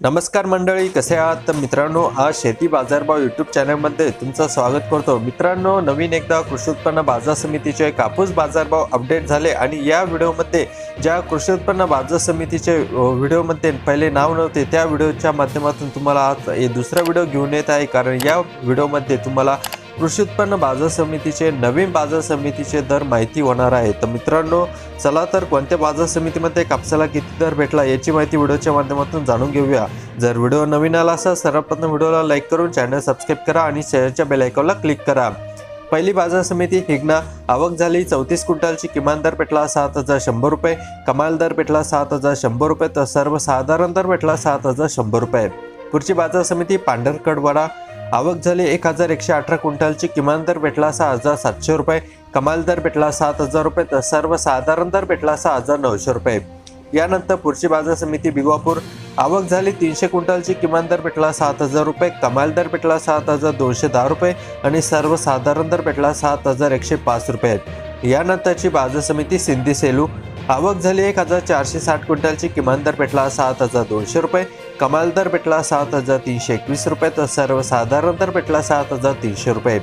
नमस्कार मंडळी कसे आहात? तर मित्रांनो आज शेती बाजारभाव यूट्यूब चॅनलमध्ये तुमचं स्वागत करतो. मित्रांनो नवीन एकदा कृषी उत्पन्न बाजार समितीचे कापूस बाजारभाव अपडेट झाले आणि या व्हिडिओमध्ये ज्या कृषी उत्पन्न बाजार समितीचे व्हिडिओमध्ये पहिले नाव नव्हते त्या व्हिडिओच्या माध्यमातून तुम्हाला आज दुसरा व्हिडिओ घेऊन येत आहे. कारण या व्हिडिओमध्ये तुम्हाला कृषी उत्पन्न बाजार समितीचे नवीन बाजार समितीचे दर माहिती होणार आहे. तर मित्रांनो चला तर कोणत्या बाजार समितीमध्ये कापसाला किती दर भेटला याची माहिती व्हिडिओच्या माध्यमातून जाणून घेऊया. जर व्हिडिओ नवीन आला असेल सर्वप्रथम व्हिडिओला लाईक करून चॅनल सबस्क्राईब करा आणि शेअरच्या बेलायकॉनला क्लिक करा. पहिली बाजार समिती हिगणा आवक झाली चौतीस क्विंटलची किमान दर भेटला सात हजार शंभर रुपये कमाल दर भेटला सात हजार शंभर रुपये तर सर्वसाधारण दर भेटला सात हजार शंभर रुपये. पुढची बाजार समिती पांढरकडवाडा आवक झाली एक हजार एकशे अठरा क्विंटलची. किमान दर भेटला सहा हजार सातशे रुपये. कमाल दर भेटला सात हजार रुपये. तर सर्वसाधारण दर भेटला सहा हजार नऊशे रुपये. यानंतर पुढची बाजार समिती बिगवापूर. आवक झाली तीनशे क्विंटलची. किमान दर भेटला सात हजार रुपये. कमाल दर भेटला सात हजार दोनशे दहा रुपये. आणि सर्वसाधारण दर भेटला सात हजार एकशे पाच रुपये. यानंतरची बाजार समिती सिंधी सेलू. आवक झाली एक हजार चारशे साठ क्विंटलची. किमान दर भेटला सात हजार दोनशे रुपये. कमाल दर भेटला सात हजार तीनशे एकवीस रुपये. तर सर्वसाधारण दर भेटला सात हजार तीनशे रुपये.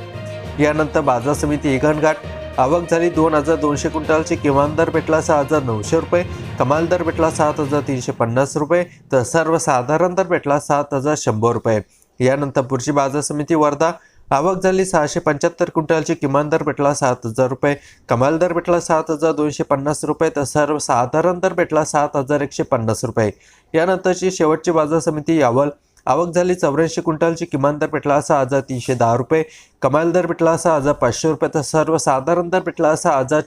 यानंतर बाजार समिती हिगणघाट आवक झाली दोन हजार दोनशे क्विंटलची. किमान दर भेटला सहा हजार नऊशे रुपये. कमाल दर भेटला सात हजार तीनशे पन्नास रुपये. तर सर्वसाधारण दर भेटला सात हजार शंभर रुपये. यानंतर पुढची बाजार समिती वर्धा. आवक झाली सहाशे पंच्याहत्तर क्विंटलची किमान दर भेटला सात हजार रुपये. कमाल दर भेटला सात हजार दोनशे पन्नास रुपये. तर सर्वसाधारण दर भेटला सात हजार एकशे पन्नास रुपये. यानंतरची शेवटची बाजार समिती यावल. आवक झाली चौऱ्याऐंशी क्विंटलची किमान दर भेटला सहा हजार तीनशे दहा रुपये. कमाल दर भेटला सहा हजार पाचशे रुपये. तर सर्वसाधारण दर भेटला सहा हजार